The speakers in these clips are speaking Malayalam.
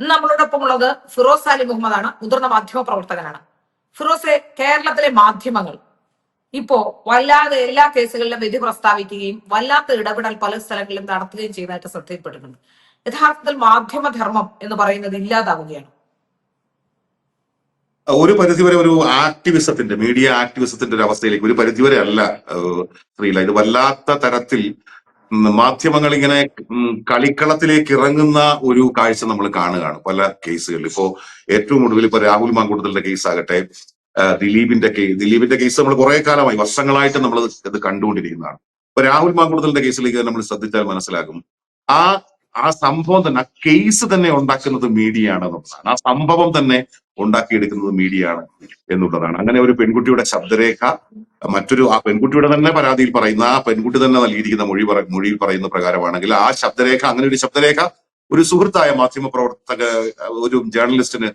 നമ്മളോടൊപ്പം ഉള്ളത് ഫിറോസ് അലി മുഹമ്മദാണ് മുതിർന്ന മാധ്യമ പ്രവർത്തകനാണ്. ഫിറോസെ കേരളത്തിലെ മാധ്യമങ്ങൾ ഇപ്പോ വല്ലാതെ എല്ലാ കേസുകളിലും വിധി പ്രസ്താവിക്കുകയും വല്ലാത്ത ഇടപെടൽ പല സ്ഥലങ്ങളിലും നടത്തുകയും ചെയ്തതായിട്ട് ശ്രദ്ധയിൽപ്പെട്ടിട്ടുണ്ട് യഥാർത്ഥത്തിൽ മാധ്യമധർമ്മം എന്ന് പറയുന്നത് ഇല്ലാതാവുകയാണ്. ഒരു പരിധിവരെ ഒരു ആക്ടിവിസത്തിന്റെ മീഡിയ ആക്ടിവിസത്തിന്റെ ഒരു അവസ്ഥയിലേക്ക് ഒരു പരിധിവരെ അല്ല ഇത് വല്ലാത്ത തരത്തിൽ മാധ്യമങ്ങൾ ഇങ്ങനെ കളിക്കളത്തിലേക്ക് ഇറങ്ങുന്ന ഒരു കാഴ്ച നമ്മൾ കാണുകയാണ്. പല കേസുകളിൽ. ഇപ്പോ ഏറ്റവും ഒടുവിൽ ഇപ്പൊ രാഹുൽ മാങ്കൂട്ടത്തിന്റെ കേസ് ആകട്ടെ ദിലീപിന്റെ കേസ് ദിലീപിന്റെ കേസ് നമ്മൾ കുറെ കാലമായി വർഷങ്ങളായിട്ട് നമ്മൾ ഇത് കണ്ടുകൊണ്ടിരിക്കുന്നതാണ്. ഇപ്പൊ രാഹുൽ മാങ്കൂട്ടത്തിന്റെ കേസിലേക്ക് നമ്മൾ ശ്രദ്ധിച്ചാൽ മനസ്സിലാകും ആ ആ സംഭവം തന്നെ ആ കേസ് തന്നെ ഉണ്ടാക്കുന്നത് മീഡിയ ആണ് എന്നുള്ളതാണ് ആ സംഭവം തന്നെ ഉണ്ടാക്കിയെടുക്കുന്നത് മീഡിയ ആണ് എന്നുള്ളതാണ്. അങ്ങനെ ഒരു പെൺകുട്ടിയുടെ ശബ്ദരേഖ മറ്റൊരു ആ പെൺകുട്ടിയുടെ തന്നെ പരാതിയിൽ പറയുന്ന ആ പെൺകുട്ടി തന്നെ നൽകിയിരിക്കുന്ന മൊഴി മൊഴിയിൽ പറയുന്ന പ്രകാരമാണെങ്കിൽ ആ ശബ്ദരേഖ അങ്ങനെ ഒരു ശബ്ദരേഖ ഒരു സുഹൃത്തായ മാധ്യമ പ്രവർത്തക ഒരു ജേർണലിസ്റ്റിന്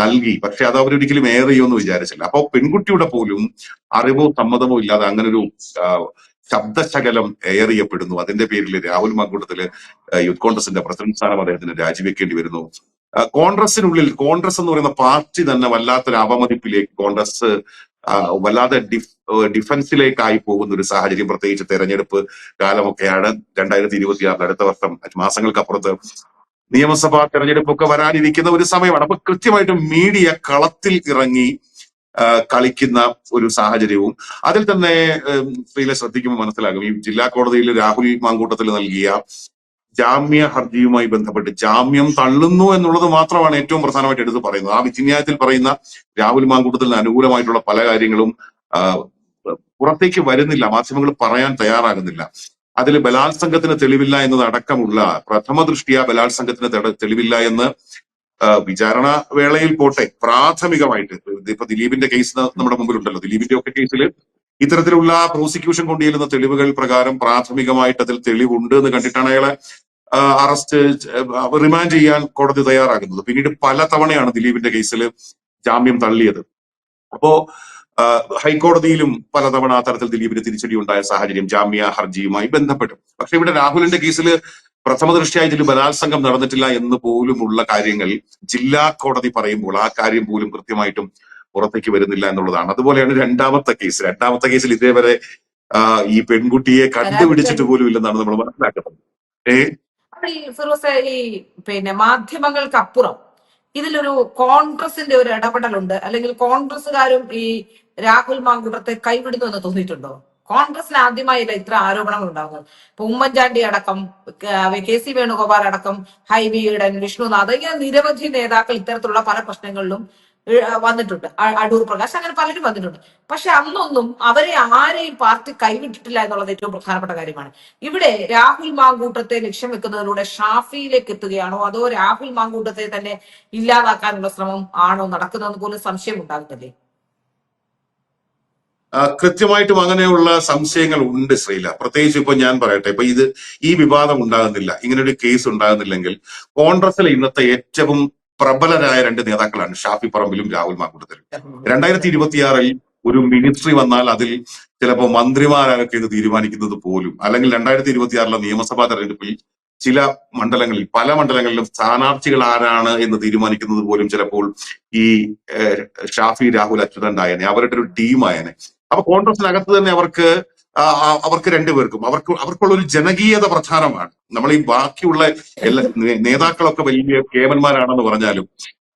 നൽകി. പക്ഷെ അത് അവരൊരിക്കലും ഏറിയോ വിചാരിച്ചില്ല. അപ്പോൾ പെൺകുട്ടിയുടെ പോലും അറിവോ സമ്മതമോ ഇല്ലാതെ അങ്ങനെ ഒരു ശബ്ദശകലം ഏറിയപ്പെടുന്നു അതിന്റെ പേരിൽ രാഹുൽ മങ്കൂട്ടത്തിൽ യൂത്ത് കോൺഗ്രസിന്റെ പ്രസിഡന്റ് സ്ഥാനം അദ്ദേഹത്തിന് രാജിവെക്കേണ്ടി വരുന്നു. കോൺഗ്രസിനുള്ളിൽ കോൺഗ്രസ് എന്ന് പറയുന്ന പാർട്ടി തന്നെ വല്ലാത്തൊരു അവമതിപ്പിലേക്ക് കോൺഗ്രസ് വല്ലാതെ ഡിഫ് ഡിഫൻസിലേക്കായി പോകുന്ന ഒരു സാഹചര്യം പ്രത്യേകിച്ച് തെരഞ്ഞെടുപ്പ് കാലമൊക്കെയാണ് രണ്ടായിരത്തി ഇരുപത്തി ആറിൽ അടുത്ത വർഷം മാസങ്ങൾക്കപ്പുറത്ത് നിയമസഭാ തെരഞ്ഞെടുപ്പൊക്കെ വരാനിരിക്കുന്ന ഒരു സമയമാണ്. അപ്പൊ കൃത്യമായിട്ടും മീഡിയ കളത്തിൽ ഇറങ്ങി കളിക്കുന്ന ഒരു സാഹചര്യവും അതിൽ തന്നെ ശ്രദ്ധിക്കുമ്പോൾ മനസ്സിലാകും. ഈ ജില്ലാ കോടതിയിൽ രാഹുൽ മാങ്കൂട്ടത്തിൽ നൽകിയ ജാമ്യ ഹർജിയുമായി ബന്ധപ്പെട്ട് ജാമ്യം തള്ളുന്നു എന്നുള്ളത് മാത്രമാണ് ഏറ്റവും പ്രധാനമായിട്ട് എടുത്ത് പറയുന്നത്. ആ വിധിന്യായത്തിൽ പറയുന്ന രാഹുൽ മാങ്കൂട്ടത്തിന് അനുകൂലമായിട്ടുള്ള പല കാര്യങ്ങളും പുറത്തേക്ക് വരുന്നില്ല. മാധ്യമങ്ങൾ പറയാൻ തയ്യാറാകുന്നില്ല. അതിൽ ബലാത്സംഗത്തിന് തെളിവില്ല എന്നത് അടക്കമുള്ള പ്രഥമ ദൃഷ്ടിയ ബലാത്സംഗത്തിന് തെള- തെളിവില്ല എന്ന് വിചാരണ വേളയിൽ പോട്ടെ. പ്രാഥമികമായിട്ട് ഇപ്പൊ ദിലീപിന്റെ കേസ് നമ്മുടെ മുമ്പിലുണ്ടല്ലോ. ദിലീപിന്റെ ഒക്കെ കേസിൽ ഇത്തരത്തിലുള്ള പ്രോസിക്യൂഷൻ കൊണ്ടുചെല്ലുന്ന തെളിവുകൾ പ്രകാരം പ്രാഥമികമായിട്ട് അതിൽ തെളിവുണ്ട് എന്ന് കണ്ടിട്ടാണ് അയാളെ അറസ്റ്റ് റിമാൻഡ് ചെയ്യാൻ കോടതി തയ്യാറാകുന്നത്. പിന്നീട് പല തവണയാണ് ദിലീപിന്റെ കേസിൽ ജാമ്യം തള്ളിയത്. അപ്പോ ഹൈക്കോടതിയിലും പലതവണ അത്തരത്തിൽ ദിലീപിന് തിരിച്ചടി ഉണ്ടായ സാഹചര്യം ജാമ്യ ഹർജിയുമായി ബന്ധപ്പെട്ടു. പക്ഷെ ഇവിടെ രാഹുലിന്റെ കേസിൽ പ്രഥമ ദൃഷ്ടിയായി ഇതിൽ ബലാത്സംഗം നടന്നിട്ടില്ല എന്ന് പോലുമുള്ള കാര്യങ്ങൾ ജില്ലാ കോടതി പറയുമ്പോൾ ആ കാര്യം പോലും കൃത്യമായിട്ടും പുറത്തേക്ക് വരുന്നില്ല എന്നുള്ളതാണ്. അതുപോലെയാണ് രണ്ടാമത്തെ കേസ്. രണ്ടാമത്തെ കേസിൽ ഇതേവരെ ഈ പെൺകുട്ടിയെ കണ്ടുപിടിച്ചിട്ട് പോലും ഇല്ലെന്നാണ് നമ്മൾ മനസ്സിലാക്കുന്നത്. ഏ? അപ്പോൾ ഈ ഫിറോസ ഈ പിന്നെ മാധ്യമങ്ങൾക്ക് അപ്പുറം ഇതിലൊരു കോൺഗ്രസിന്റെ ഒരു ഇടപെടലുണ്ട്. അല്ലെങ്കിൽ കോൺഗ്രസ്സുകാരും ഈ രാഹുൽ മാങ്കുടത്തെ കൈവിടുന്നു എന്ന് തോന്നിയിട്ടുണ്ടോ? കോൺഗ്രസിന് ആദ്യമായില്ല ഇത്ര ആരോപണങ്ങൾ ഉണ്ടാകുന്നത് ഇപ്പൊ ഉമ്മൻചാണ്ടി അടക്കം ക- സി വേണുഗോപാൽ അടക്കം ഹൈബി ഈഡൻ വിഷ്ണുനാഥ് ഇങ്ങനെ നിരവധി നേതാക്കൾ ഇത്തരത്തിലുള്ള പല പ്രശ്നങ്ങളിലും വന്നിട്ടുണ്ട്. അടൂർ പ്രകാശ് അങ്ങനെ പലരും വന്നിട്ടുണ്ട്. പക്ഷെ അന്നൊന്നും അവരെ ആരെയും പാർട്ടി കൈവിട്ടിട്ടില്ല എന്നുള്ളത് ഏറ്റവും പ്രധാനപ്പെട്ട കാര്യമാണ്. ഇവിടെ രാഹുൽ മാങ്കൂട്ടത്തെ ലക്ഷ്യം വെക്കുന്നതിലൂടെ ഷാഫിയിലേക്ക് എത്തുകയാണോ? അതോ രാഹുൽ മാങ്കൂട്ടത്തെ തന്നെ ഇല്ലാതാക്കാനുള്ള ശ്രമം ആണോ നടക്കുന്നതെന്ന് പോലും സംശയം ഉണ്ടാകുന്നില്ലേ? കൃത്യമായിട്ടും അങ്ങനെയുള്ള സംശയങ്ങൾ ഉണ്ട് ശ്രീല. പ്രത്യേകിച്ച് ഇപ്പൊ ഞാൻ പറയട്ടെ ഇപ്പൊ ഇത് ഈ വിവാദം ഉണ്ടാകുന്നില്ല. ഇങ്ങനെ ഒരു കേസ് ഉണ്ടാകുന്നില്ലെങ്കിൽ കോൺഗ്രസിലെ ഇന്നത്തെ ഏറ്റവും പ്രബലരായ രണ്ട് നേതാക്കളാണ് ഷാഫി പറമ്പിലും രാഹുൽ മാക്കൂട്ടത്തിലും രണ്ടായിരത്തി ഇരുപത്തിയാറിൽ ഒരു മിനിസ്ട്രി വന്നാൽ അതിൽ ചിലപ്പോൾ മന്ത്രിമാരൊക്കെ ഇത് തീരുമാനിക്കുന്നത് പോലും അല്ലെങ്കിൽ രണ്ടായിരത്തി ഇരുപത്തിയാറിലെ നിയമസഭാ തെരഞ്ഞെടുപ്പിൽ ചില മണ്ഡലങ്ങളിൽ പല മണ്ഡലങ്ങളിലും സ്ഥാനാർത്ഥികൾ ആരാണ് എന്ന് തീരുമാനിക്കുന്നത് പോലും ചിലപ്പോൾ ഈ ഷാഫി രാഹുൽ അച്യുതൻ ആയനെ അവരുടെ ഒരു ടീമായനെ. അപ്പൊ കോൺഗ്രസിനകത്ത് തന്നെ അവർക്ക് അവർക്ക് രണ്ടുപേർക്കും. അവർക്ക് അവർക്കുള്ള ഒരു ജനകീയത പ്രധാനമാണ്. നമ്മൾ ഈ ബാക്കിയുള്ള എല്ലാ നേതാക്കളൊക്കെ വലിയ കേവന്മാരാണെന്ന് പറഞ്ഞാലും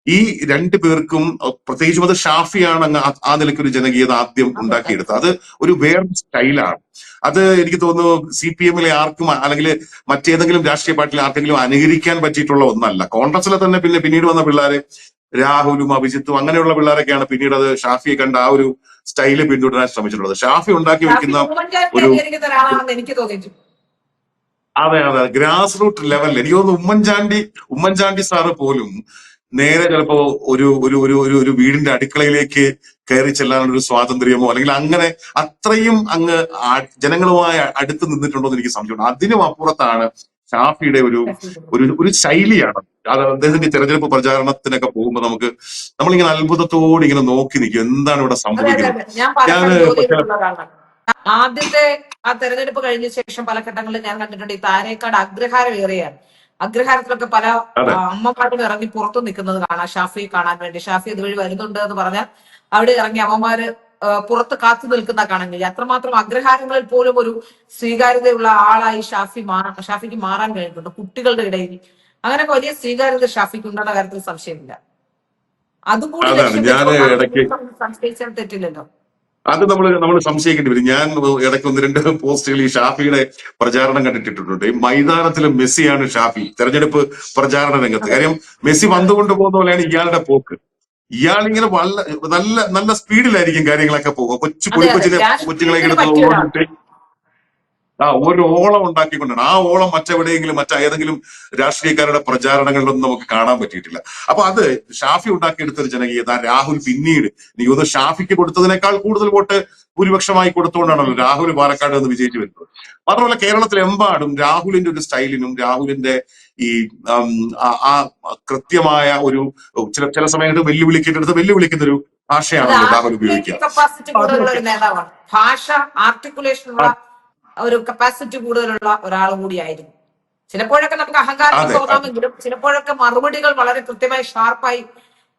ഈ രണ്ടു പേർക്കും പ്രത്യേകിച്ചും അത് ഷാഫിയാണ് അങ്ങ് ആ- ആ നിലയ്ക്ക് ഒരു ജനകീയത ആദ്യം ഉണ്ടാക്കിയെടുത്തത്. അത് ഒരു വേറെ സ്റ്റൈലാണ്. അത് എനിക്ക് തോന്നുന്നു സി പി എമ്മിലെ ആർക്കും അല്ലെങ്കിൽ മറ്റേതെങ്കിലും രാഷ്ട്രീയ പാർട്ടിയിൽ ആർക്കെങ്കിലും അനുകരിക്കാൻ പറ്റിയിട്ടുള്ള ഒന്നല്ല. കോൺഗ്രസിലെ തന്നെ പിന്നെ പിന്നീട് വന്ന പിള്ളേര് രാഹുലും അഭിജിത്തും അങ്ങനെയുള്ള പിള്ളേരൊക്കെയാണ് പിന്നീട് അത് ഷാഫിയെ കണ്ട ആ ഒരു സ്റ്റൈൽ പിന്തുടരാൻ ശ്രമിച്ചിട്ടുള്ളത്. ഷാഫി ഉണ്ടാക്കി വെക്കുന്ന ഒരു- എനിക്ക് തോന്നിയിട്ടുണ്ട്. അതെ അതെ ഗ്രാസ് റൂട്ട് ലെവലിൽ എനിക്ക് തോന്നുന്നു ഉമ്മൻചാണ്ടി ഉമ്മൻചാണ്ടി സാറ് പോലും നേരെ ചിലപ്പോ ഒരു ഒരു ഒരു ഒരു ഒരു വീടിന്റെ അടുക്കളയിലേക്ക് കയറി ചെല്ലാനുള്ള ഒരു സ്വാതന്ത്ര്യമോ അല്ലെങ്കിൽ അങ്ങനെ അത്രയും അങ്ങ് ജനങ്ങളുമായി അടുത്ത് നിന്നിട്ടുണ്ടോ എന്ന് എനിക്ക് സംശയമുണ്ട്. അതിനും അപ്പുറത്താണ് ഷാഫിയുടെ ഒരു ഒരു ഒരു ശൈലിയാണ്. അദ്ദേഹത്തിന്റെ തെരഞ്ഞെടുപ്പ് പ്രചാരണത്തിനൊക്കെ പോകുമ്പോൾ നമുക്ക് നമ്മളിങ്ങനെ അത്ഭുതത്തോടെ ഇങ്ങനെ നോക്കി നിൽക്കും. എന്താണ് ഇവിടെ സംഭവിക്കുന്നത്? ഞാൻ ആദ്യത്തെ ആ തെരഞ്ഞെടുപ്പ് കഴിഞ്ഞ ശേഷം പല ഘട്ടങ്ങളിൽ ഞാൻ കണ്ടിട്ടുണ്ട് ഈ താരേക്കാട് അഗ്രഹാരം ഏറിയാണ്. അഗ്രഹാരത്തിലൊക്കെ പല അമ്മമാരും ഇറങ്ങി പുറത്തു നിൽക്കുന്നത് കാണാം. ഷാഫി കാണാൻ വേണ്ടി. ഷാഫി ഇതുവഴി വരുന്നുണ്ട് എന്ന് പറഞ്ഞാൽ അവിടെ ഇറങ്ങി അമ്മമാര് പുറത്ത് കാത്തു നിൽക്കുന്ന കാണാൻ കഴിയും അത്രമാത്രം അഗ്രഹാരങ്ങളിൽ പോലും ഒരു സ്വീകാര്യതയുള്ള ആളായി ഷാഫി മാറാൻ ഷാഫിക്ക് മാറാൻ കഴിഞ്ഞിട്ടുണ്ട് കുട്ടികളുടെ ഇടയിൽ. അങ്ങനെ വലിയ സ്വീകാര്യത ഷാഫിക്ക് ഉണ്ടെന്ന കാര്യത്തിൽ സംശയമില്ല. അതുകൂടി സംശയിച്ചാൽ തെറ്റില്ലല്ലോ. അത് നമ്മൾ നമ്മൾ സംശയിക്കേണ്ടി വരും. ഞാൻ ഇടയ്ക്ക് ഒന്ന് രണ്ട് പോസ്റ്റുകൾ ഈ ഷാഫിയുടെ പ്രചാരണം കണ്ടിട്ടിട്ടുണ്ട്. ഈ മൈതാനത്തിലെ മെസ്സിയാണ് ഷാഫി. തെരഞ്ഞെടുപ്പ് പ്രചാരണ രംഗത്ത്. കാര്യം മെസ്സി വന്നുകൊണ്ട് പോകുന്ന പോലെയാണ് ഇയാളുടെ പോക്ക്. ഇയാൾ വളരെ നല്ല നല്ല സ്പീഡിലായിരിക്കും കാര്യങ്ങളൊക്കെ പോകുക. കൊച്ചു അതെ കൊച്ചിനെ കൊച്ചുങ്ങളെ രാഷ്ട്രീയത്തിന് എടുത്ത് പറ്റിയ ഒരാൾ ഓടിട്ട് ആ ഒരു ഓളം ഉണ്ടാക്കിക്കൊണ്ടാണ്. ആ ഓളം മറ്റെവിടെയെങ്കിലും മറ്റേതെങ്കിലും രാഷ്ട്രീയക്കാരുടെ പ്രചാരണങ്ങളിലൊന്നും നമുക്ക് കാണാൻ പറ്റിയിട്ടില്ല. അപ്പൊ അത് ഷാഫി ഉണ്ടാക്കിയെടുത്തൊരു ജനകീയത രാഹുൽ പിന്നീട്. എനിക്ക് ഷാഫിക്ക് കൊടുത്തതിനേക്കാൾ കൂടുതൽ വോട്ട് ഭൂരിപക്ഷമായി കൊടുത്തുകൊണ്ടാണല്ലോ രാഹുൽ പാലക്കാട് എന്ന് വിജയിച്ചു വരുന്നത്. മാത്രമല്ല കേരളത്തിലെമ്പാടും രാഹുലിന്റെ ഒരു സ്റ്റൈലിനും രാഹുലിന്റെ ഈ ആ- കൃത്യമായ ഒരു ചില ചില സമയത്ത് വെല്ലുവിളിക്കേണ്ടടുത്ത് വെല്ലുവിളിക്കുന്ന ഒരു ഭാഷയാണല്ലോ രാഹുൽ ഉപയോഗിക്കുക. ഭാഷ ആർട്ടിക്കുലേഷനുള്ള ഒരു കപ്പാസിറ്റി കൂടുതലുള്ള ഒരാൾ കൂടിയായിരുന്നു ചിലപ്പോഴൊക്കെ നമുക്ക് അഹങ്കാരം തോന്നാമെങ്കിലും ചിലപ്പോഴൊക്കെ മറുപടികൾ വളരെ കൃത്യമായി ഷാർപ്പായി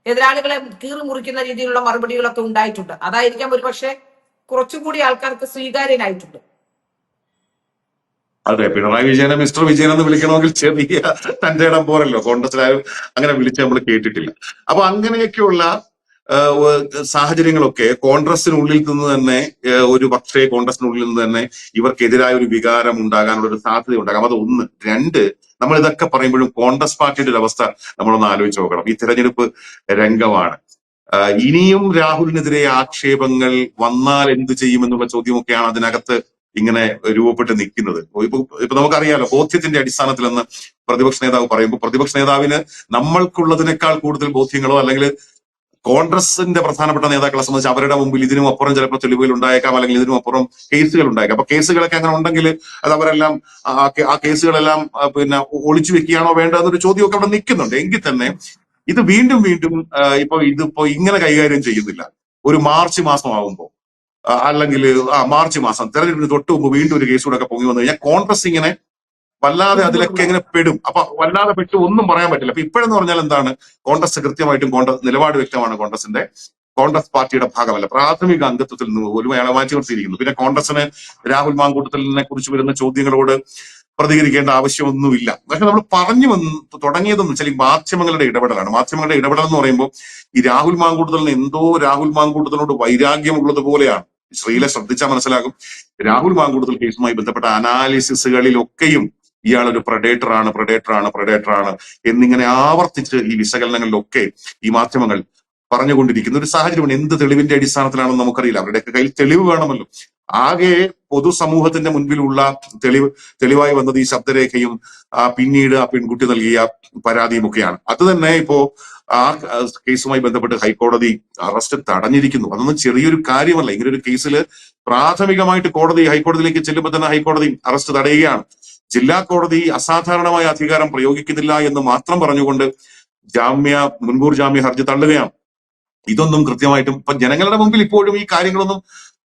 എതിരാളികളെ കീറി മുറിക്കുന്ന രീതിയിലുള്ള മറുപടികളൊക്കെ ഉണ്ടായിട്ടുണ്ട്. അതായിരിക്കാം ഒരു പക്ഷേ കുറച്ചുകൂടി ആൾക്കാർക്ക് സ്വീകാര്യനായിട്ടുണ്ട്. അതെ പിണറായി വിജയനെ മിസ്റ്റർ വിജയൻ എന്ന് വിളിക്കണമെങ്കിൽ ചെറിയ തന്റെ ഇടം പോരല്ലോ. കോൺഗ്രസിലാരും അങ്ങനെ വിളിച്ച് നമ്മൾ കേട്ടിട്ടില്ല. അപ്പൊ അങ്ങനെയൊക്കെയുള്ള സാഹചര്യങ്ങളൊക്കെ കോൺഗ്രസിനുള്ളിൽ നിന്ന് തന്നെ ഒരു പക്ഷേ കോൺഗ്രസിനുള്ളിൽ നിന്ന് തന്നെ ഇവർക്കെതിരായ ഒരു വികാരം ഉണ്ടാകാനുള്ള ഒരു സാധ്യത ഉണ്ടാകാം അത് ഒന്ന്. രണ്ട് നമ്മൾ ഇതൊക്കെ പറയുമ്പോഴും കോൺഗ്രസ് പാർട്ടിയുടെ ഒരു അവസ്ഥ നമ്മളൊന്ന് ആലോചിച്ച് നോക്കണം. ഈ തെരഞ്ഞെടുപ്പ് രംഗമാണ്. ഇനിയും രാഹുലിനെതിരെ ആക്ഷേപങ്ങൾ വന്നാൽ എന്ത് ചെയ്യുമെന്നുള്ള ചോദ്യമൊക്കെയാണ് അതിനകത്ത് ഇങ്ങനെ രൂപപ്പെട്ട് നിൽക്കുന്നത്. ഇപ്പൊ ഇപ്പൊ നമുക്കറിയാലോ ബോധ്യത്തിന്റെ അടിസ്ഥാനത്തിൽ എന്ന് പ്രതിപക്ഷ നേതാവ് പറയുമ്പോൾ പ്രതിപക്ഷ നേതാവിന് നമ്മൾക്കുള്ളതിനേക്കാൾ കൂടുതൽ ബോധ്യങ്ങളോ അല്ലെങ്കിൽ കോൺഗ്രസിന്റെ പ്രധാനപ്പെട്ട നേതാക്കളെ സംബന്ധിച്ച് അവരുടെ മുമ്പിൽ ഇതിനും അപ്പുറം ചിലപ്പോൾ തെളിവുകൾ ഉണ്ടായേക്കാം അല്ലെങ്കിൽ ഇതിനും അപ്പുറം കേസുകൾ ഉണ്ടായേക്കാം. അപ്പൊ കേസുകളൊക്കെ അങ്ങനെ ഉണ്ടെങ്കിൽ അത് അവരെല്ലാം ആ കേസുകളെല്ലാം പിന്നെ ഒളിച്ചു വെക്കുകയാണോ വേണ്ടതെന്നൊരു ചോദ്യമൊക്കെ അവിടെ നിൽക്കുന്നുണ്ട്. എങ്കിൽ തന്നെ ഇത് വീണ്ടും വീണ്ടും ഇപ്പൊ ഇതിപ്പോ ഇങ്ങനെ കൈകാര്യം ചെയ്യുന്നില്ല. ഒരു മാർച്ച് മാസം ആകുമ്പോൾ അല്ലെങ്കിൽ ആ മാർച്ച് മാസം തെരഞ്ഞെടുപ്പിന് തൊട്ട് മുമ്പ് വീണ്ടും ഒരു കേസ് കൂടെ ഒക്കെ പൊങ്ങി വന്നു കഴിഞ്ഞാൽ കോൺഗ്രസ് ഇങ്ങനെ വല്ലാതെ അതിലൊക്കെ എങ്ങനെ പെടും. അപ്പൊ വല്ലാതെ പെട്ട് ഒന്നും പറയാൻ പറ്റില്ല. അപ്പൊ ഇപ്പോഴെന്ന് പറഞ്ഞാൽ എന്താണ്? കോൺഗ്രസ് കൃത്യമായിട്ടും കോൺഗ്രസ് നിലപാട് വ്യക്തമാണ് കോൺഗ്രസിന്റെ. കോൺഗ്രസ് പാർട്ടിയുടെ ഭാഗമല്ല. പ്രാഥമിക അംഗത്വത്തിൽ നിന്ന് ഒരു അയാളെ മാറ്റി നിർത്തിയിരിക്കുന്നു. പിന്നെ കോൺഗ്രസിന് രാഹുൽ മാങ്കൂട്ടത്തിലിനെ കുറിച്ച് വരുന്ന ചോദ്യങ്ങളോട് പ്രതികരിക്കേണ്ട ആവശ്യമൊന്നുമില്ല. പക്ഷെ നമ്മൾ പറഞ്ഞു വന്ന് തുടങ്ങിയതെന്ന് വെച്ചാൽ ഈ മാധ്യമങ്ങളുടെ ഇടപെടലാണ്. മാധ്യമങ്ങളുടെ ഇടപെടൽ എന്ന് പറയുമ്പോൾ ഈ രാഹുൽ മാങ്കൂട്ടത്തിന് എന്തോ രാഹുൽ മാങ്കൂട്ടത്തിനോട് വൈരാഗ്യമുള്ളത് പോലെയാണ്. ശ്രീലെ ശ്രദ്ധിച്ചാൽ മനസ്സിലാകും. രാഹുൽ മാങ്കൂട്ടത്തിൽ കേസുമായി ബന്ധപ്പെട്ട അനാലിസിസുകളിലൊക്കെയും ഇയാൾ പ്രഡേറ്ററാണ് പ്രഡേറ്റർ ആണ് എന്നിങ്ങനെ ആവർത്തിച്ച് ഈ വിശകലനങ്ങളിലൊക്കെ ഈ മാധ്യമങ്ങൾ പറഞ്ഞുകൊണ്ടിരിക്കുന്ന. ഒരു സാഹചര്യമാണ് എന്ത് തെളിവിന്റെ അടിസ്ഥാനത്തിലാണെന്ന് നമുക്കറിയില്ല. അവരുടെയൊക്കെ കയ്യിൽ തെളിവ് വേണമല്ലോ. ആകെ പൊതുസമൂഹത്തിന്റെ മുൻപിലുള്ള തെളിവ് തെളിവായി വന്നത് ഈ ശബ്ദരേഖയും ആ പിന്നീട് ആ പെൺകുട്ടി നൽകിയ പരാതിയും ഒക്കെയാണ് അത് തന്നെ ഇപ്പോ ആ, കേസുമായി ബന്ധപ്പെട്ട് ഹൈക്കോടതി അറസ്റ്റ് തടഞ്ഞിരിക്കുന്നു. അതൊന്നും ചെറിയൊരു കാര്യമല്ല. ഇങ്ങനെ ഒരു കേസിൽ പ്രാഥമികമായിട്ട് കോടതി ഹൈക്കോടതിയിലേക്ക് ചെല്ലുമ്പോൾ തന്നെ ഹൈക്കോടതി അറസ്റ്റ് തടയുകയാണ്. ജില്ലാ കോടതി അസാധാരണമായ അധികാരം പ്രയോഗിക്കുന്നില്ല എന്ന് മാത്രം പറഞ്ഞുകൊണ്ട് ജാമ്യ മുൻകൂർ ജാമ്യ ഹർജി തള്ളുകയാണ്. ഇതൊന്നും കൃത്യമായിട്ടും ഇപ്പൊ ജനങ്ങളുടെ മുമ്പിൽ ഇപ്പോഴും ഈ കാര്യങ്ങളൊന്നും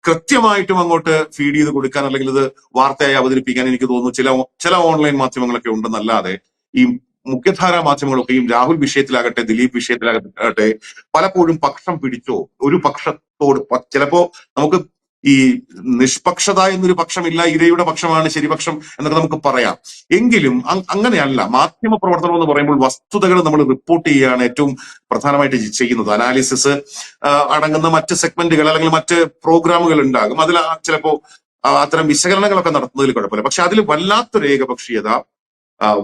കൃത്യമായിട്ടും അങ്ങോട്ട് ഫീഡ് ചെയ്ത് കൊടുക്കാൻ അല്ലെങ്കിൽ ഇത് വാർത്തയായി അവതരിപ്പിക്കാൻ എനിക്ക് തോന്നുന്നു ചില ചില ഓൺലൈൻ മാധ്യമങ്ങളൊക്കെ ഉണ്ടെന്നല്ലാതെ ഈ മുഖ്യധാരാ മാധ്യമങ്ങളൊക്കെയും രാഹുൽ വിഷയത്തിലാകട്ടെ ദിലീപ് വിഷയത്തിലാകട്ടെ പലപ്പോഴും പക്ഷം പിടിച്ചോ ഒരു പക്ഷത്തോട് ചിലപ്പോ നമുക്ക് ഈ നിഷ്പക്ഷത എന്നൊരു പക്ഷമില്ല ഇരയുടെ പക്ഷമാണ് ശരിപക്ഷം എന്നൊക്കെ നമുക്ക് പറയാം. എങ്കിലും അങ്ങനെയല്ല. മാധ്യമ പ്രവർത്തനം എന്ന് പറയുമ്പോൾ വസ്തുതകൾ നമ്മൾ റിപ്പോർട്ട് ചെയ്യുകയാണ് ഏറ്റവും പ്രധാനമായിട്ട് ചെയ്യുന്നത്. അനാലിസിസ് അടങ്ങുന്ന മറ്റ് സെഗ്മെന്റുകൾ അല്ലെങ്കിൽ മറ്റ് പ്രോഗ്രാമുകൾ ഉണ്ടാകും. അതിൽ ചിലപ്പോ അത്തരം വിശകലനങ്ങളൊക്കെ നടത്തുന്നതിൽ കുഴപ്പമില്ല. പക്ഷെ അതിൽ വല്ലാത്തൊരു ഏകപക്ഷീയത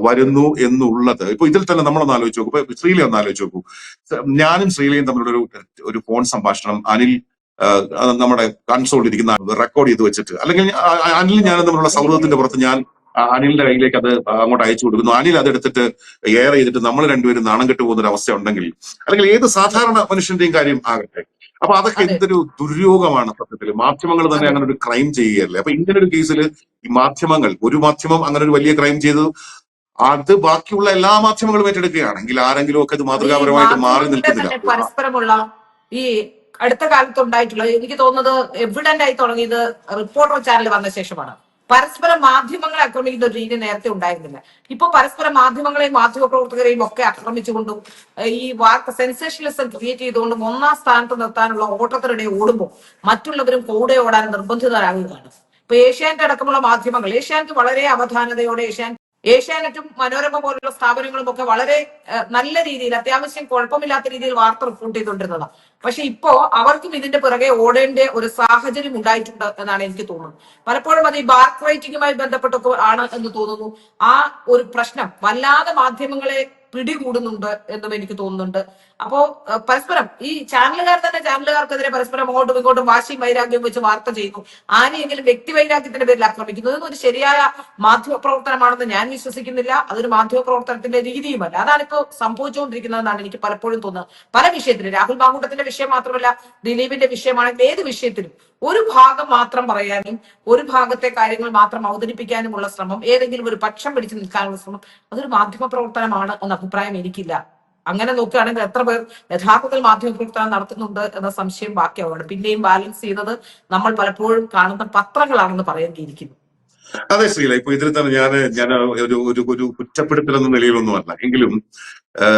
വരുന്നു എന്നുള്ളത്. ഇപ്പൊ ഇതിൽ തന്നെ നമ്മളൊന്ന് ആലോചിച്ച് നോക്കൂ. ഇപ്പൊ ശ്രീലി ഒന്ന് ആലോചിച്ച് നോക്കൂ. ഞാനും ശ്രീലയും തമ്മിലുള്ള ഒരു ഒരു ഫോൺ സംഭാഷണം അനിൽ നമ്മുടെ കൺസോളിൽ ഇരിക്കുന്ന റെക്കോർഡ് ചെയ്ത് വെച്ചിട്ട്. അല്ലെങ്കിൽ അനിൽ ഞാൻ തമ്മിലുള്ള സൗഹൃദത്തിന്റെ പുറത്ത് ഞാൻ അനിലിന്റെ കയ്യിലേക്ക് അത് അങ്ങോട്ട് അയച്ചു കൊടുക്കുന്നു. അനിൽ അതെടുത്തിട്ട് എയർ ചെയ്തിട്ട് നമ്മൾ രണ്ടുപേരും നാണം കെട്ടു പോകുന്ന ഒരു അവസ്ഥ ഉണ്ടെങ്കിൽ അല്ലെങ്കിൽ ഏത് സാധാരണ മനുഷ്യന്റെയും കാര്യം ആകട്ടെ. അപ്പൊ അതൊക്കെ അതെ. എന്തൊരു ദുര്യോഗമാണ് സത്യത്തിൽ മാധ്യമങ്ങൾ തന്നെ അങ്ങനെ ഒരു ക്രൈം ചെയ്യുകയല്ലേ. അപ്പൊ ഇങ്ങനെ ഒരു കേസിൽ ഈ മാധ്യമങ്ങൾ ഒരു മാധ്യമം അങ്ങനെ ഒരു വലിയ ക്രൈം ചെയ്തു. അത് ബാക്കിയുള്ള എല്ലാ മാധ്യമങ്ങളും ഏറ്റെടുക്കുകയാണെങ്കിൽ ആരെങ്കിലും ഒക്കെ ഇത് മാതൃകാപരമായിട്ട് മാറി നിൽക്കുന്നില്ല. പരസ്പരമുള്ള ഈ അടുത്ത കാലത്ത് ഉണ്ടായിട്ടുള്ള എനിക്ക് തോന്നുന്നത് എവിഡന്റ് ആയി തുടങ്ങിയത് റിപ്പോർട്ടർ ചാനൽ വന്ന ശേഷമാണ്. പരസ്പര മാധ്യമങ്ങളെ ആക്രമിക്കുന്ന ഒരു രീതി നേരത്തെ ഉണ്ടായിരുന്നില്ല. ഇപ്പൊ പരസ്പരം മാധ്യമങ്ങളെയും മാധ്യമപ്രവർത്തകരെയും ഒക്കെ ആക്രമിച്ചുകൊണ്ടും ഈ വാർത്ത സെൻസേഷനലിസം ക്രിയേറ്റ് ചെയ്തുകൊണ്ടും ഒന്നാം സ്ഥാനത്ത് നിർത്താനുള്ള ഓട്ടത്തിനിടെ ഓടുമ്പോൾ മറ്റുള്ളവരും കൂടെ ഓടാൻ നിർബന്ധിതരാകുകയാണ്. ഇപ്പൊ ഏഷ്യാനെറ്റ് അടക്കമുള്ള മാധ്യമങ്ങൾ ഏഷ്യാനെറ്റ് വളരെ അവധാനതയോടെ ഏഷ്യാൻ ഏഷ്യാനെറ്റും മനോരമ പോലുള്ള സ്ഥാപനങ്ങളും ഒക്കെ വളരെ നല്ല രീതിയിൽ അത്യാവശ്യം കുഴപ്പമില്ലാത്ത രീതിയിൽ വാർത്ത റിപ്പോർട്ട് ചെയ്തുകൊണ്ടിരുന്നതാണ്. പക്ഷെ ഇപ്പോ അവർക്കും ഇതിന്റെ പിറകെ ഓടേണ്ട ഒരു സാഹചര്യം ഉണ്ടായിട്ടുണ്ട് എന്നാണ് എനിക്ക് തോന്നുന്നത്. പലപ്പോഴും അത് ഈ ബാർക്ക് റൈറ്റിംഗുമായി ബന്ധപ്പെട്ടൊക്കെ ആണ് എന്ന് തോന്നുന്നു. ആ ഒരു പ്രശ്നം വല്ലാതെ മാധ്യമങ്ങളെ പിടികൂടുന്നുണ്ട് എന്നും എനിക്ക് തോന്നുന്നുണ്ട്. അപ്പോ പരസ്പരം ഈ ചാനലുകാർ തന്നെ ചാനലുകാർക്കെതിരെ പരസ്പരം അങ്ങോട്ടും ഇങ്ങോട്ടും വാശിയും വൈരാഗ്യവും വെച്ച് വാർത്ത ചെയ്യുന്നു. ആരെയെങ്കിലും വ്യക്തി വൈരാഗ്യത്തിന്റെ പേരിൽ ആക്രമിക്കുന്നു. ഇതൊന്നും ഒരു ശരിയായ മാധ്യമ പ്രവർത്തനമാണെന്ന് ഞാൻ വിശ്വസിക്കുന്നില്ല. അതൊരു മാധ്യമ പ്രവർത്തനത്തിന്റെ അതാണ് ഇപ്പോൾ സംഭവിച്ചുകൊണ്ടിരിക്കുന്നതെന്നാണ് എനിക്ക് പലപ്പോഴും തോന്നുന്നത്. പല വിഷയത്തിലും. രാഹുൽ മാങ്കൂട്ടത്തിന്റെ വിഷയം മാത്രമല്ല ദിലീപിന്റെ വിഷയമാണെങ്കിൽ ഏത് വിഷയത്തിലും. ഒരു ഭാഗം മാത്രം പറയാനും ഒരു ഭാഗത്തെ കാര്യങ്ങൾ മാത്രം അവതരിപ്പിക്കാനുമുള്ള ശ്രമം ഏതെങ്കിലും ഒരു പക്ഷം പിടിച്ചു നിൽക്കാനുള്ള ശ്രമം അതൊരു മാധ്യമ പ്രവർത്തനമാണ് എന്ന അഭിപ്രായം എനിക്കില്ല അങ്ങനെ നോക്കുകയാണെങ്കിൽ എത്ര പേർ യഥാർത്ഥത്തിൽ മാധ്യമ പ്രവർത്തനം നടത്തുന്നുണ്ട് എന്ന സംശയം ബാക്കിയാവുകയാണ്. പിന്നെയും ബാലൻസ് ചെയ്യുന്നത് നമ്മൾ പലപ്പോഴും കാണുന്ന പത്രങ്ങളാണെന്ന് പറയേണ്ടിയിരിക്കുന്നു. അതെ ശ്രീല. ഇപ്പൊ ഇതിൽ തന്നെ ഞാൻ ഞാൻ ഒരു ഒരു ഒരു കുറ്റപ്പെടുത്തൽ എന്ന നിലയിലൊന്നുമല്ല. എങ്കിലും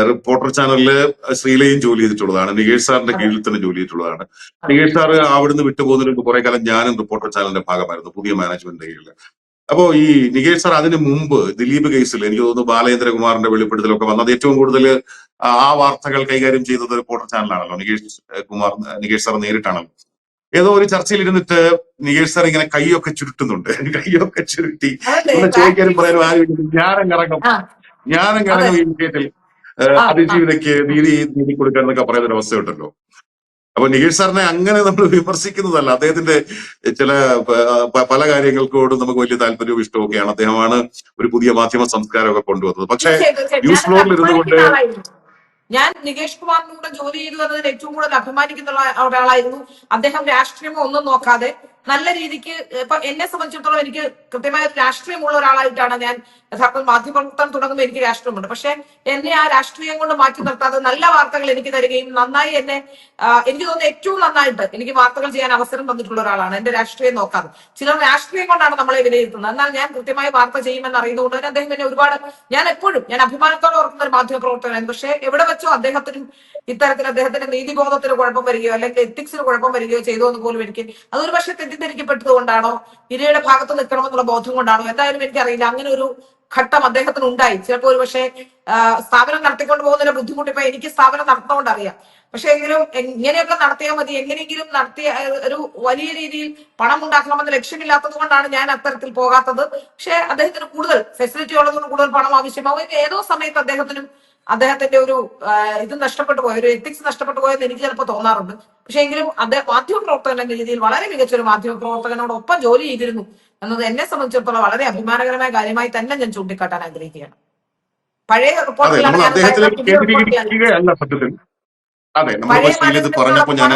റിപ്പോർട്ടർ ചാനലിൽ ശ്രീലയും ജോലി ചെയ്തിട്ടുള്ളതാണ്. നികേഷ് സാറിന്റെ കീഴിൽ തന്നെ ജോലി ചെയ്തിട്ടുള്ളതാണ്. നികേഷ് സാർ അവിടുന്ന് വിട്ടുപോകുന്നതിന് കുറെ കാലം ഞാനും റിപ്പോർട്ടർ ചാനലിന്റെ ഭാഗമായിരുന്നു പുതിയ മാനേജ്മെന്റിന്റെ കീഴിൽ അപ്പോ ഈ നികേഷ് സാർ അതിന് മുമ്പ് ദിലീപ് കേസിൽ എനിക്ക് തോന്നുന്നു ബാലേന്ദ്രകുമാറിന്റെ വെളിപ്പെടുത്തലൊക്കെ വന്നത് ഏറ്റവും കൂടുതൽ ആ വാർത്തകൾ കൈകാര്യം ചെയ്തത് റിപ്പോർട്ടർ ചാനലാണല്ലോ നികേഷ് കുമാർ നികേഷ് സാർ നേരിട്ടാണല്ലോ. ഏതോ ഒരു ചർച്ചയിൽ ഇരുന്നിട്ട് നികേഷ് സാർ ഇങ്ങനെ കൈയൊക്കെ ചുരുട്ടുന്നുണ്ട്. കൈയൊക്കെ ചുരുട്ടി. ചോദിക്കാനും പറയാനും ആരും ഞാനങ്ങിറങ്ങും ആ. കറങ്ങും ഈ വിഷയത്തിൽ. അതിജീവിതയ്ക്ക് നീതി നീതി കൊടുക്കാൻ എന്നൊക്കെ പറയുന്ന ഒരു അവസ്ഥയുണ്ടല്ലോ. അപ്പൊ നികേഷ് സാറിനെ അങ്ങനെ നമ്മൾ വിമർശിക്കുന്നതല്ല. അദ്ദേഹത്തിന്റെ ചില പല കാര്യങ്ങൾക്കോടും നമുക്ക് വലിയ താല്പര്യവും ഇഷ്ടമൊക്കെയാണ് അദ്ദേഹമാണ് ഒരു പുതിയ മാധ്യമ സംസ്കാരമൊക്കെ കൊണ്ടുവന്നത്. പക്ഷേ. ന്യൂസ് ഫ്ലോറിൽ ഇരുന്നു കൊണ്ട് ഞാൻ നികേഷ് കുമാറിന്റെ കൂടെ ജോലി ചെയ്തു എന്നതിൽ ഏറ്റവും കൂടുതൽ അഭിമാനിക്കുന്ന ഒരാ- ഒരാളായിരുന്നു. അദ്ദേഹം രാഷ്ട്രീയമോ ഒന്നും നോക്കാതെ നല്ല രീതിക്ക് ഇപ്പൊ എന്നെ സംബന്ധിച്ചിടത്തോളം എനിക്ക് കൃത്യമായ രാഷ്ട്രീയമുള്ള ഒരാളായിട്ടാണ് ഞാൻ യഥാർത്ഥത്തിൽ മാധ്യമപ്രവർത്തനം തുടങ്ങുമ്പോൾ എനിക്ക് രാഷ്ട്രീയമുണ്ട്. പക്ഷെ എന്നെ ആ രാഷ്ട്രീയം കൊണ്ട് മാറ്റി നിർത്താതെ നല്ല വാർത്തകൾ എനിക്ക് തരികയും നന്നായി എന്നെ എനിക്ക് തോന്നുന്നു ഏറ്റവും നന്നായിട്ട് എനിക്ക് വാർത്തകൾ ചെയ്യാൻ അവസരം തന്നിട്ടുള്ള ഒരാളാണ്. എന്റെ രാഷ്ട്രീയം നോക്കാതെ. ചിലർ രാഷ്ട്രീയം കൊണ്ടാണ് നമ്മളെ വിലയിരുത്തുന്നത്. എന്നാൽ ഞാൻ കൃത്യമായി വാർത്ത ചെയ്യുമെന്ന് അറിയുന്നതുകൊണ്ട് തന്നെ അദ്ദേഹം എന്നെ ഒരുപാട് ഞാൻ എപ്പോഴും ഞാൻ അഭിമാനത്തോടെ ഓർക്കുന്ന ഒരു മാധ്യമ പക്ഷെ പക്ഷേ എവിടെ വെച്ചോ അദ്ദേഹത്തിനും ഇത്തരത്തിൽ അദ്ദേഹത്തിന്റെ നീതിബോധത്തിന് കുഴപ്പം വരികയോ അല്ലെങ്കിൽ എത്തിക്സിന് കുഴപ്പം വരികയോ ചെയ്തു എന്ന് പോലും എനിക്ക് അതൊരു പക്ഷേ തെറ്റിദ്ധരിക്കപ്പെട്ടത് കൊണ്ടാണോ ഇരയുടെ ഭാഗത്ത് നിൽക്കണമെന്നുള്ള ബോധം കൊണ്ടാണോ? എന്തായാലും എനിക്കറിയില്ല. അങ്ങനെ ഒരു ഘട്ടം അദ്ദേഹത്തിന് ഉണ്ടായി ചിലപ്പോൾ ഒരു പക്ഷേ സ്ഥാപനം നടത്തിക്കൊണ്ട് പോകുന്നതിന് ബുദ്ധിമുട്ടിപ്പോ എനിക്ക് സ്ഥാപനം നടത്തുന്നതുകൊണ്ട് അറിയാം. പക്ഷെ എങ്കിലും എങ്ങനെയൊക്കെ നടത്തിയാൽ മതി? എങ്ങനെയെങ്കിലും നടത്തിയ ഒരു വലിയ രീതിയിൽ പണം ഉണ്ടാക്കണമെന്ന് ലക്ഷ്യമില്ലാത്തത് കൊണ്ടാണ് ഞാൻ അത്തരത്തിൽ പോകാത്തത്. പക്ഷെ അദ്ദേഹത്തിന് കൂടുതൽ ഫെസിലിറ്റി ഉള്ളതുകൊണ്ട് കൂടുതൽ പണം ആവശ്യമാവും ഏതോ സമയത്ത് അദ്ദേഹത്തിനും അദ്ദേഹത്തിന്റെ ഒരു ഇത് നഷ്ടപ്പെട്ടു പോയ. ഒരു എത്തിക്സ് നഷ്ടപ്പെട്ടു പോയെന്ന് എനിക്ക് ചിലപ്പോൾ തോന്നാറുണ്ട്. പക്ഷെ എങ്കിലും അദ്ദേഹം മാധ്യമ പ്രവർത്തകൻ എന്ന രീതിയിൽ വളരെ മികച്ച ഒരു മാധ്യമ പ്രവർത്തകനോടൊപ്പം ജോലി ചെയ്തിരുന്നു എന്നത് എന്നെ സംബന്ധിച്ചിടത്തോളം വളരെ അഭിമാനകരമായ കാര്യമായി തന്നെ ഞാൻ ചൂണ്ടിക്കാട്ടാൻ ആഗ്രഹിക്കുകയാണ്. പഴയ റിപ്പോർട്ടിലാണ് ഞാൻ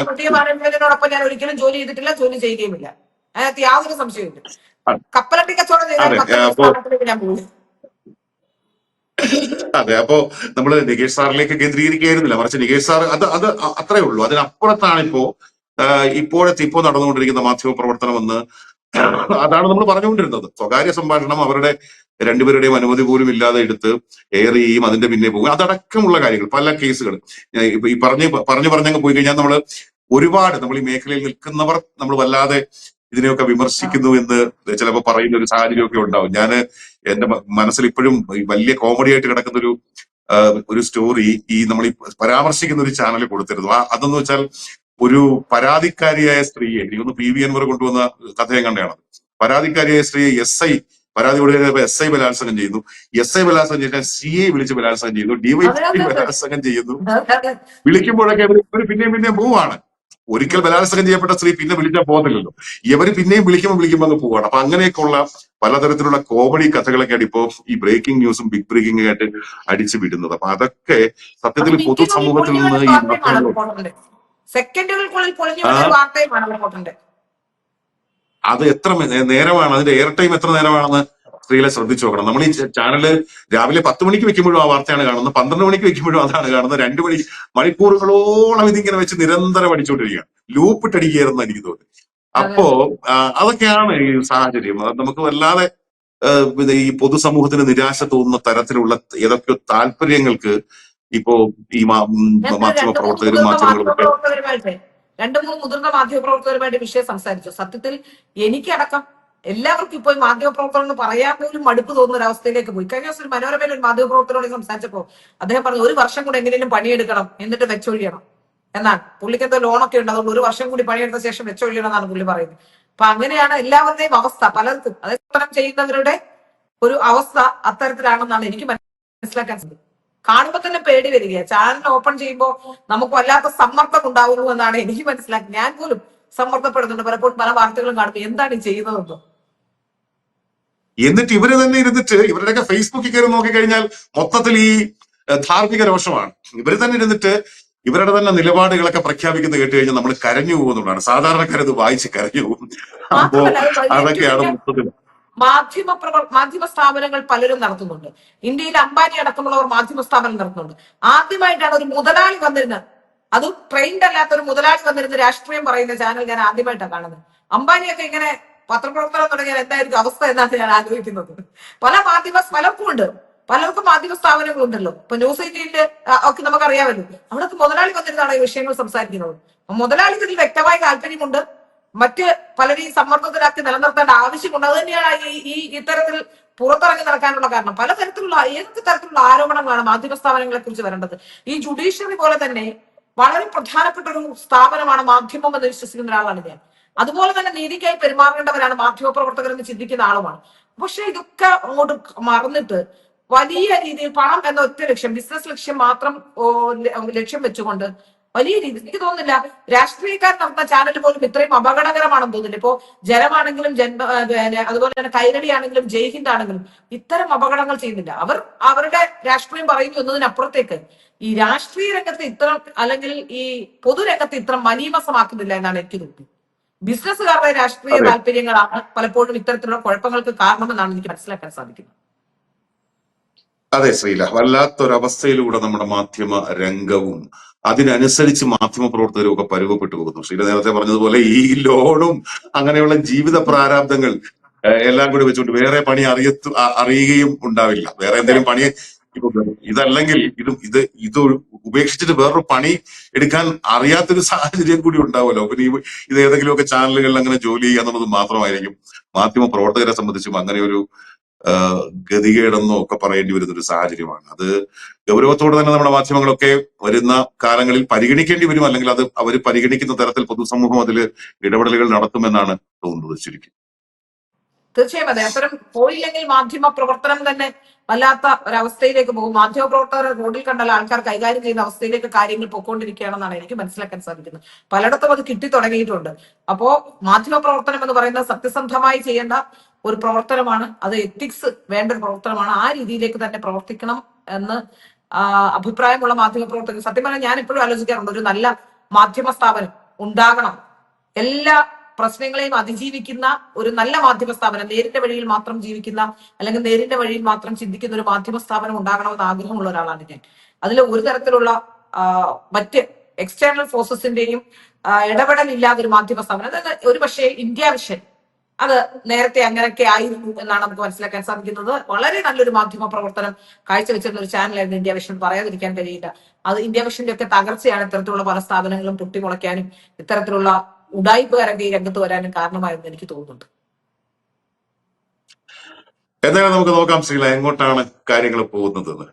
പുതിയ മാനേജ്മെന്റിനോടൊപ്പം ഒരിക്കലും ജോലി ചെയ്തിട്ടില്ല ജോലി ചെയ്യുകയുമില്ല. അതിനകത്ത് യാതൊരു സംശയവുമില്ല. ഇല്ല കപ്പലട്ടി കച്ചവടം ചെയ്താൽ ഞാൻ പോകും. അതെ അപ്പോ നമ്മൾ നികേഷ് സാറിലേക്ക് കേന്ദ്രീകരിക്കുകയായിരുന്നില്ല. മറിച്ച് നികേഷ് സാർ അത് അത് അത്രേ ഉള്ളൂ. അതിനപ്പുറത്താണ് ഇപ്പോ ഇപ്പോഴത്തെ ഇപ്പോ നടന്നുകൊണ്ടിരിക്കുന്ന മാധ്യമ പ്രവർത്തനം എന്ന് അതാണ് നമ്മൾ പറഞ്ഞുകൊണ്ടിരുന്നത്. സ്വകാര്യ സംഭാഷണം അവരുടെ രണ്ടുപേരുടെയും അനുമതി പോലും ഇല്ലാതെ എടുത്ത് എയർ ചെയ്യും അതിന്റെ പിന്നെ പോകും. അതടക്കമുള്ള കാര്യങ്ങൾ പല കേസുകൾ. ഈ പറഞ്ഞ് പറഞ്ഞു പറഞ്ഞങ്ങ് പോയി കഴിഞ്ഞാൽ നമ്മൾ ഒരുപാട് നമ്മൾ ഈ മേഖലയിൽ നിൽക്കുന്നവർ നമ്മൾ വല്ലാതെ ഇതിനെയൊക്കെ വിമർശിക്കുന്നു എന്ന് ചിലപ്പോൾ പറയുന്ന ഒരു സാഹചര്യമൊക്കെ ഉണ്ടാവും. ഞാൻ എന്റെ മനസ്സിൽ ഇപ്പോഴും വലിയ കോമഡി ആയിട്ട് കിടക്കുന്ന ഒരു ഒരു സ്റ്റോറി ഈ നമ്മൾ ഈ പരാമർശിക്കുന്ന ഒരു ചാനൽ കൊടുത്തിരുന്നു ആ അതെന്ന് വെച്ചാൽ ഒരു പരാതിക്കാരിയായ സ്ത്രീയെ എനിക്കൊന്ന് പി വി എൻവർ കൊണ്ടുവന്ന കഥയും കണ്ടാണ് പരാതിക്കാരിയായ സ്ത്രീയെ എസ് ഐ പരാതി കൊടുക്കുന്ന എസ് ഐ ബലാത്സംഗം ചെയ്യുന്നു. എസ് ഐ ബലാത്സംഗം ചെയ്യാൻ സി ഐ വിളിച്ച് ബലാത്സംഗം ചെയ്യുന്നു. ഡിവൈ. ബലാത്സംഗം ചെയ്യുന്നു. വിളിക്കുമ്പോഴൊക്കെ ഇവർ പിന്നെയും പിന്നെയും പോവാണ് ഒരിക്കൽ ബലാത്സംഗം ചെയ്യപ്പെട്ട സ്ത്രീ പിന്നെ വിളിച്ചാൽ പോകുന്നില്ലല്ലോ ഇവർ പിന്നെയും വിളിക്കുമ്പോൾ വിളിക്കുമ്പോൾ അങ്ങ് പോവാണ്. അപ്പൊ അങ്ങനെയൊക്കെയുള്ള പലതരത്തിലുള്ള കോമഡി കഥകളൊക്കെയാണ് ഇപ്പോ ഈ ബ്രേക്കിംഗ് ന്യൂസും ബിഗ് ബ്രേക്കിംഗ് ആയിട്ട് അടിച്ചു വിടുന്നത്. അപ്പൊ അതൊക്കെ സത്യത്തിൽ പൊതു സമൂഹത്തിൽ നിന്ന് ഈ സെക്കൻഡുകൾക്കുള്ളിൽ അത് എത്ര നേരമാണ്? അതിന്റെ എയർ ടൈം എത്ര നേരമാണെന്ന് സ്ത്രീകളെ ശ്രദ്ധിച്ചു നോക്കണം. നമ്മൾ ഈ ചാനൽ രാവിലെ പത്ത് മണിക്ക് വെക്കുമ്പോഴും ആ വാർത്തയാണ് കാണുന്നത്. പന്ത്രണ്ട് മണിക്ക് വെക്കുമ്പോഴും അതാണ് കാണുന്നത്. രണ്ടു മണി മണിക്കൂറുകളോളം ഇതിങ്ങനെ വെച്ച് നിരന്തരം അടിച്ചുകൊണ്ടിരിക്കുകയാണ് ലൂപ്പിട്ടടിക്കുകയായിരുന്നു എനിക്ക് തോന്നി അപ്പോ അതൊക്കെയാണ് ഈ സാഹചര്യം. നമുക്ക് വല്ലാതെ ഈ പൊതുസമൂഹത്തിന് നിരാശ തോന്നുന്ന തരത്തിലുള്ള ഏതൊക്കെ താല്പര്യങ്ങൾക്ക് ഇപ്പോ ഈ മാധ്യമ പ്രവർത്തകരും മാധ്യമങ്ങളും രണ്ടു മൂന്ന് മുതിർന്ന മാധ്യമപ്രവർത്തകരുമായിട്ട് വിഷയം സംസാരിച്ചു. സത്യത്തിൽ എനിക്കടക്കം എല്ലാവർക്കും ഇപ്പോൾ മാധ്യമപ്രവർത്തനം എന്ന് പറയാൻ പോലും മടുപ്പ് തോന്നുന്ന ഒരു അവസ്ഥയിലേക്ക് പോയി. കഴിഞ്ഞ ദിവസം ഒരു മനോരമയിൽ ഒരു മാധ്യമപ്രവർത്തകരോട് സംസാരിച്ചപ്പോൾ അദ്ദേഹം പറഞ്ഞു ഒരു വർഷം കൂടെ എങ്ങനെയും പണിയെടുക്കണം എന്നിട്ട് വെച്ചൊഴിയണം. എന്നാണ്. പുള്ളിക്ക് എന്തോ ലോണൊക്കെ ഉണ്ട് അതുകൊണ്ട് ഒരു വർഷം കൂടി പണിയെടുത്ത ശേഷം വെച്ചൊഴിയണം എന്നാണ് പുള്ളി പറയുന്നത്. അപ്പൊ അങ്ങനെയാണ് എല്ലാവരുടെയും അവസ്ഥ. പലർക്കും അതായത് ചെയ്യുന്നവരുടെ ഒരു അവസ്ഥ അത്തരത്തിലാണെന്നാണ് എനിക്ക് മനസ്സിലാക്കാൻ സാധിക്കും കാണുമ്പോൾ തന്നെ പേടി വരിക ചാനൽ ഓപ്പൺ ചെയ്യുമ്പോൾ നമുക്ക് വല്ലാത്ത സമ്മർദ്ദം ഉണ്ടാവുന്നു എന്നാണ് എനിക്ക് മനസ്സിലാക്കി ഞാൻ പോലും സമ്മർദ്ദപ്പെടുന്നുണ്ട്. പലപ്പോഴും പല വാർത്തകളും കാണുമ്പോൾ എന്താണ് ചെയ്യുന്നതെന്ന്. എന്നിട്ട് ഇവർ തന്നെ ഇരുന്നിട്ട് ഇവരുടെയൊക്കെ ഫേസ്ബുക്കിൽ കയറി നോക്കിക്കഴിഞ്ഞാൽ മൊത്തത്തിൽ ഈ ധാർമ്മിക രോഷമാണ്. ഇവർ തന്നെ ഇരുന്നിട്ട് ഇവരുടെ തന്നെ നിലപാടുകളൊക്കെ പ്രഖ്യാപിക്കുന്നത് കേട്ട് കഴിഞ്ഞാൽ നമ്മൾ കരഞ്ഞു പോകുന്നതാണ് സാധാരണക്കാരത് വായിച്ച് കരഞ്ഞു പോകും. അപ്പോ അത് അതൊക്കെയാണ് മൊത്തത്തിൽ. മാധ്യമ പ്രവർ മാധ്യമ സ്ഥാപനങ്ങൾ പലരും നടത്തുന്നുണ്ട്. ഇന്ത്യയിൽ അംബാനി അടക്കമുള്ളവർ മാധ്യമ സ്ഥാപനം നടത്തുന്നുണ്ട്. ആദ്യമായിട്ടാണ് ഒരു മുതലാളി വന്നിരുന്നത് അതും ട്രെയിൻഡ് അല്ലാത്ത ഒരു മുതലാളി വന്നിരുന്ന രാഷ്ട്രീയം പറയുന്ന ചാനൽ ഞാൻ ആദ്യമായിട്ടാണ് കാണുന്നത്. അംബാനിയൊക്കെ ഇങ്ങനെ പത്രപ്രവർത്തനം തുടങ്ങിയാൽ എന്തായിരിക്കും അവസ്ഥ എന്നാണ് ഞാൻ ആലോചിക്കുന്നത് പല മാധ്യമ പലർക്കും ഉണ്ട് പലർക്കും മാധ്യമ സ്ഥാപനങ്ങളുണ്ടല്ലോ. ഇപ്പൊ ന്യൂസ് എയ്റ്റീനിൽ ഒക്കെ നമുക്കറിയാമല്ലോ. അവിടൊക്കെ മുതലാളി വന്നിരുന്നാണ് ഈ വിഷയങ്ങൾ സംസാരിക്കുന്നത്. മുതലാളിക്ക് ഇതിൽ വ്യക്തമായ താല്പര്യമുണ്ട്. മറ്റ് പലരെയും സമ്മർദ്ദത്തിലാക്കി നിലനിർത്തേണ്ട ആവശ്യമുണ്ട്. അത് തന്നെയാണ് ഈ ഇത്തരത്തിൽ പുറത്തിറങ്ങി നടക്കാനുള്ള കാരണം. പല തരത്തിലുള്ള ഏതൊക്കെ തരത്തിലുള്ള ആരോപണങ്ങളാണ് മാധ്യമ സ്ഥാപനങ്ങളെ കുറിച്ച് വരേണ്ടത്? ഈ ജുഡീഷ്യറി പോലെ തന്നെ വളരെ പ്രധാനപ്പെട്ട ഒരു സ്ഥാപനമാണ് മാധ്യമം എന്ന് വിശ്വസിക്കുന്ന ഒരാളാണ് ഞാൻ. അതുപോലെ തന്നെ നീതിക്കായി പെരുമാറേണ്ടവരാണ് മാധ്യമപ്രവർത്തകർ എന്ന് ചിന്തിക്കുന്ന ആളുമാണ്. പക്ഷെ ഇതൊക്കെ അങ്ങോട്ട് മറന്നിട്ട് വലിയ രീതിയിൽ പണം എന്ന ഒറ്റ ലക്ഷ്യം ബിസിനസ് ലക്ഷ്യം മാത്രം ലക്ഷ്യം വെച്ചുകൊണ്ട് വലിയ രീതി എനിക്ക് തോന്നുന്നില്ല രാഷ്ട്രീയക്കാർ നടത്തുന്ന ചാനൽ പോലും ഇത്രയും അപകടകരമാണെന്ന് തോന്നില്ല ഇപ്പോ ജലമാണെങ്കിലും ജന്മ അതുപോലെ തന്നെ കൈരളി ആണെങ്കിലും ജയ്ഹിന്ദ് ആണെങ്കിലും ഇത്തരം അപകടങ്ങൾ ചെയ്യുന്നില്ല. അവർ അവരുടെ രാഷ്ട്രീയം പറയുന്നു എന്നതിനപ്പുറത്തേക്ക് ഈ രാഷ്ട്രീയ രംഗത്ത് ഇത്ര അല്ലെങ്കിൽ ഈ പൊതുരംഗത്ത് ഇത്ര മനീമസമാക്കുന്നില്ല എന്നാണ് എനിക്ക് തോന്നുന്നത്. ബിസിനസ്സുകാരുടെ രാഷ്ട്രീയ. താല്പര്യങ്ങളാണ് പലപ്പോഴും ഇത്തരത്തിലുള്ള കുഴപ്പങ്ങൾക്ക് കാരണമെന്നാണ് എനിക്ക് മനസ്സിലാക്കാൻ സാധിക്കുന്നത്. അതെ ശ്രീല. വല്ലാത്തൊരവസ്ഥയിലൂടെ നമ്മുടെ മാധ്യമ രംഗവും അതിനനുസരിച്ച് മാധ്യമ പ്രവർത്തകരും ഒക്കെ പരുവപ്പെട്ടു പോകുന്നു. ശ്രീല നേരത്തെ പറഞ്ഞതുപോലെ ഈ ലോണും അങ്ങനെയുള്ള ജീവിത പ്രാരാബ്ദങ്ങൾ എല്ലാം കൂടി വെച്ചുകൊണ്ട് വേറെ പണി അറിയത്തു അ- അറിയുകയും ഉണ്ടാവില്ല. വേറെ എന്തെങ്കിലും പണി ഇതല്ലെങ്കിൽ ഇത് ഇത് ഇത് ഉപേക്ഷിച്ചിട്ട് വേറൊരു പണി എടുക്കാൻ അറിയാത്തൊരു സാഹചര്യം കൂടി ഉണ്ടാവുമല്ലോ. ഈ ഇത് ഏതെങ്കിലുമൊക്കെ ചാനലുകളിൽ അങ്ങനെ ജോലി ചെയ്യുക എന്നുള്ളത് മാത്രമായിരിക്കും. മാധ്യമ പ്രവർത്തകരെ സംബന്ധിച്ചും അങ്ങനെ ഒരു ഗതികേടെന്നോ ഒക്കെ പറയേണ്ടി വരുന്ന ഒരു സാഹചര്യമാണ്. അത് ഗൗരവത്തോടെ തന്നെ നമ്മുടെ മാധ്യമങ്ങളൊക്കെ വരുന്ന കാലങ്ങളിൽ പരിഗണിക്കേണ്ടി വരും. അല്ലെങ്കിൽ അത് അവർ പരിഗണിക്കുന്ന തരത്തിൽ പൊതുസമൂഹം അതിൽ ഇടപെടലുകൾ നടത്തുമെന്നാണ് തോന്നുന്നത് ചുരുക്കി തീർച്ചയായും അതെ. അത്തരം പോയില്ലെങ്കിൽ മാധ്യമ പ്രവർത്തനം തന്നെ വല്ലാത്ത ഒരവസ്ഥയിലേക്ക് പോകും. മാധ്യമ പ്രവർത്തകർ റോഡിൽ കണ്ടാൽ ആൾക്കാർ കൈകാര്യം ചെയ്യുന്ന അവസ്ഥയിലേക്ക് കാര്യങ്ങൾ പൊക്കോണ്ടിരിക്കുകയാണെന്നാണ് എനിക്ക് മനസ്സിലാക്കാൻ സാധിക്കുന്നത്. പലയിടത്തും അത് കിട്ടി തുടങ്ങിയിട്ടുണ്ട്. അപ്പോ മാധ്യമ പ്രവർത്തനം എന്ന് പറയുന്നത് സത്യസന്ധമായി ചെയ്യേണ്ട ഒരു പ്രവർത്തനമാണ്. അത് എത്തിക്സ് വേണ്ട ഒരു പ്രവർത്തനമാണ്. ആ രീതിയിലേക്ക് തന്നെ പ്രവർത്തിക്കണം എന്ന് അഭിപ്രായമുള്ള മാധ്യമ പ്രവർത്തകർ. സത്യം പറഞ്ഞാൽ ഞാൻ എപ്പോഴും ആലോചിക്കാറുണ്ട്. ഒരു നല്ല മാധ്യമ സ്ഥാപനം ഉണ്ടാകണം. എല്ലാ പ്രശ്നങ്ങളെയും അതിജീവിക്കുന്ന ഒരു നല്ല മാധ്യമ സ്ഥാപനം നേരിന്റെ വഴിയിൽ മാത്രം ജീവിക്കുന്ന അല്ലെങ്കിൽ നേരിന്റെ വഴിയിൽ മാത്രം ചിന്തിക്കുന്ന ഒരു മാധ്യമ സ്ഥാപനം ഉണ്ടാകണമെന്ന് ആഗ്രഹമുള്ള ഒരാളാണ് ഞാൻ. അതിൽ ഒരു തരത്തിലുള്ള മറ്റ് എക്സ്റ്റേണൽ ഫോഴ്സസിന്റെയും ഇടപെടൽ ഇല്ലാതെ ഒരു മാധ്യമ സ്ഥാപനം. അതായത് ഒരു പക്ഷേ ഇന്ത്യ വിഷൻ അത് നേരത്തെ അങ്ങനെയൊക്കെ ആയിരുന്നു എന്നാണ് നമുക്ക് മനസ്സിലാക്കാൻ സാധിക്കുന്നത്. വളരെ നല്ലൊരു മാധ്യമ പ്രവർത്തനം കാഴ്ചവെച്ചിരുന്ന ഒരു ചാനലായിരുന്നു ഇന്ത്യ വിഷൻ പറയാതിരിക്കാൻ കഴിയില്ല. അത് ഇന്ത്യ വിഷന്റെ ഒക്കെ തകർച്ചയാണ് ഇത്തരത്തിലുള്ള പല സ്ഥാപനങ്ങളും പൊട്ടിമുളയ്ക്കാനും ഇത്തരത്തിലുള്ള ഉടായ്പകാരൊക്കെ ഈ രംഗത്ത് വരാനും കാരണമായെന്ന് എനിക്ക് തോന്നുന്നുണ്ട്. എന്തായാലും നമുക്ക് നോക്കാം ശ്രീല എങ്ങോട്ടാണ് കാര്യങ്ങൾ പോകുന്നതെന്ന്.